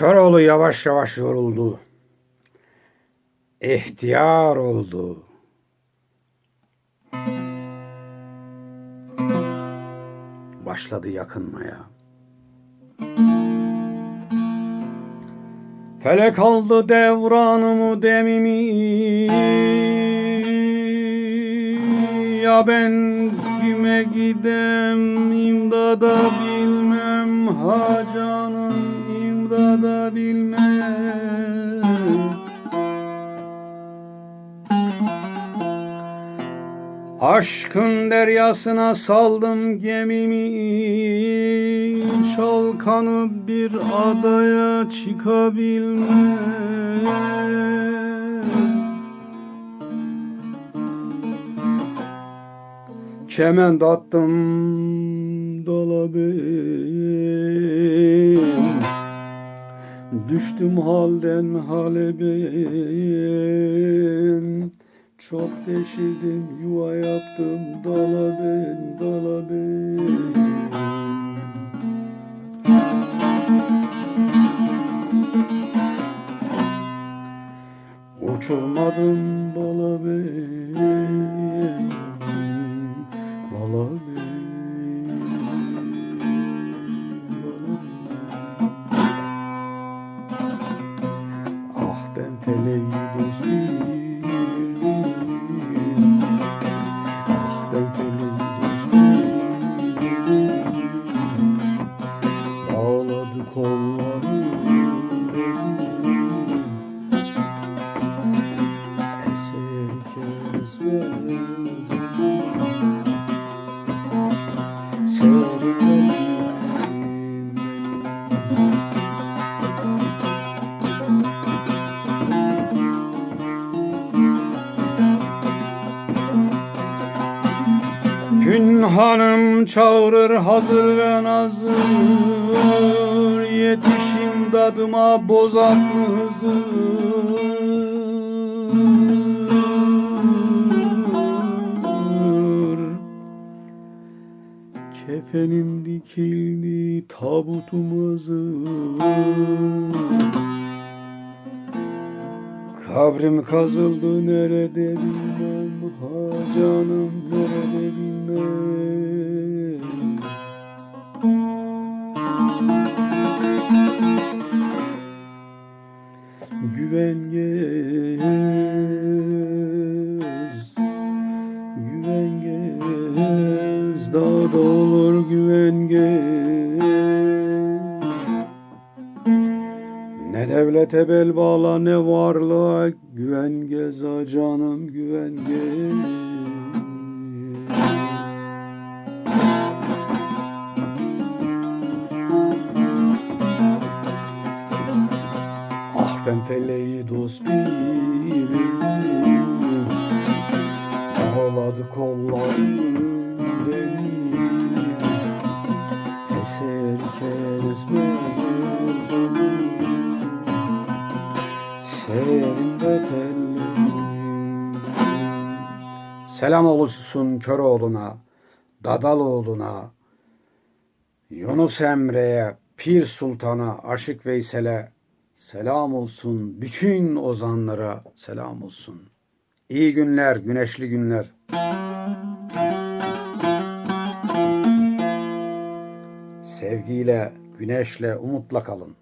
Köroğlu yavaş yavaş yoruldu. İhtiyar oldu. Başladı yakınmaya. Felek aldı devranımı demimi. Ya ben kime gidem imdada bilmem. Ha canım imdada bilmem Aşkın deryasına saldım gemimi. Çalkanıp bir adaya çıkabilmem Kement attım dolabım. Düştüm halden hale Çok deşirdim yuva yaptım dala ben dala ben. Uçurmadım bala ben Bala ben. Ah ben feleği dost hanım çağırır hazır ve nazır Yetişim dadıma bozaklı Hızır Kefenim dikildi tabutum hazır Kabrim kazıldı nerede bilmem ha canım nerede bilmem. Güvengez Güvengez Dağda olur güvengez ne devlete bel bağla ne varlığa güven gez ha canım güven gez. Ah ben feleği dost Selam olsun Köroğlu'na, Dadaloğlu'na, Yunus Emre'ye, Pir Sultan'a, Aşık Veysel'e selam olsun. Bütün ozanlara selam olsun. İyi günler, güneşli günler. Sevgiyle, güneşle, umutla kalın.